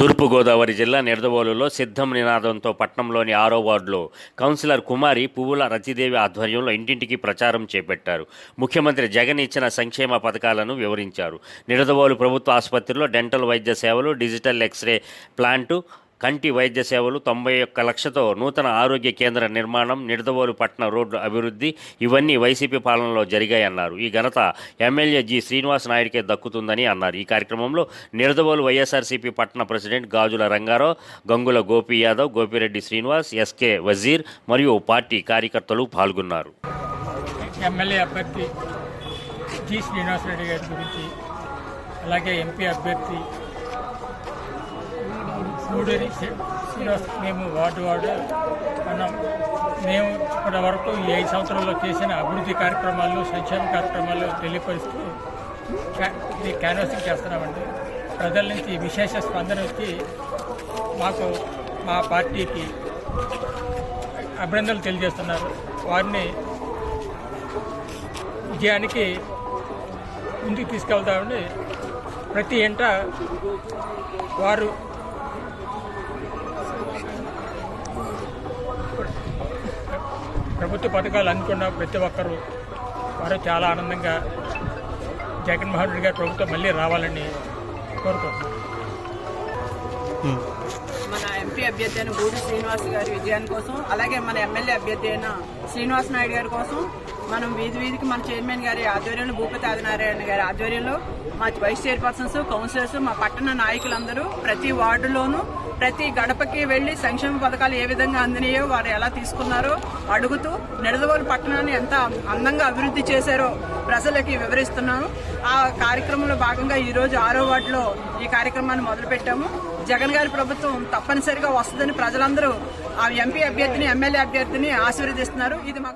తూర్పుగోదావరి జిల్లా నిడదవోలులో సిద్ధం నినాదంతో పట్నంలోని ఆరో వార్డులో కౌన్సిలర్ కుమారి పువ్వుల రతిదేవి ఆధ్వర్యంలో ఇంటింటికి ప్రచారం చేపట్టారు. ముఖ్యమంత్రి జగన్ ఇచ్చిన సంక్షేమ పథకాలను వివరించారు. నిడదవోలు ప్రభుత్వ ఆసుపత్రిలో డెంటల్ వైద్య సేవలు డిజిటల్ ఎక్స్రే ప్లాంటు కంటి వైద్య సేవలు తొంభై ఒక్క లక్షతో నూతన ఆరోగ్య కేంద్ర నిర్మాణం నిడదవోలు పట్టణ రోడ్డు అభివృద్ధి ఇవన్నీ వైసీపీ పాలనలో జరిగాయన్నారు. ఈ ఘనత ఎమ్మెల్యే జి శ్రీనివాస్ నాయుడికే దక్కుతుందని అన్నారు. ఈ కార్యక్రమంలో నిడదవోలు వైఎస్ఆర్సీపీ పట్టణ ప్రెసిడెంట్ గాజుల రంగారావు గంగుల గోపి యాదవ్ గోపిరెడ్డి శ్రీనివాస్ ఎస్కే వజీర్ మరియు పార్టీ కార్యకర్తలు పాల్గొన్నారు. ఎమ్మెల్యే అభ్యర్థి జి శ్రీనివాసరెడ్డి గారి గురించి అలాగే ఎంపీ అభ్యర్థి గూడూరి శ్రీనివాస్ మేము వార్డు వార్డు మనం మేము ఇప్పటి వరకు ఈ ఐదు సంవత్సరాల్లో చేసిన అభివృద్ధి కార్యక్రమాలు సంక్షేమ కార్యక్రమాలు తెలియపరుస్తూ క్యా- ఇది క్యాన్వాసింగ్ చేస్తున్నామండి. ప్రజల నుంచి విశేష స్పందన వచ్చి మాకు మా పార్టీకి అభినందనలు తెలియజేస్తున్నారు. వారిని విజయానికి ముందుకు తీసుకెళ్తామని ప్రతి ఇంట వారు ప్రభుత్వ పథకాలు అందుకున్న ప్రతి ఒక్కరూ వారు చాలా ఆనందంగా జగన్మోహన్ రెడ్డి గారి ప్రభుత్వం మళ్ళీ రావాలని కోరుకుంటున్నాను మన ఎంపీ అభ్యర్థి అయిన గూడి శ్రీనివాస్ గారి విజయాని కోసం అలాగే మన ఎమ్మెల్యే అభ్యర్థి అయిన శ్రీనివాస్ నాయుడు గారి కోసం మనం వీధి వీధికి మన చైర్మన్ గారి ఆధ్వర్యంలో భూపతి ఆదినారాయణ గారి ఆధ్వర్యంలో మా వైస్ చైర్పర్సన్స్ కౌన్సిలర్స్ మా పట్టణ నాయకులందరూ ప్రతి వార్డులోనూ ప్రతి గడపకి వెళ్ళి సంక్షేమ పథకాలు ఏ విధంగా అందినాయో వారు ఎలా తీసుకున్నారో అడుగుతూ నిడదవోలు పట్టణాన్ని ఎంత అందంగా అభివృద్ధి చేశారో ప్రజలకి వివరిస్తున్నాను. ఆ కార్యక్రమంలో భాగంగా ఈరోజు ఆరో వార్డులో ఈ కార్యక్రమాన్ని మొదలుపెట్టాము. జగన్ గారి ప్రభుత్వం తప్పనిసరిగా వస్తుందని ప్రజలందరూ ఆ ఎంపీ అభ్యర్థిని ఎమ్మెల్యే అభ్యర్థిని ఆశీర్వదిస్తున్నారు. ఇది మాకు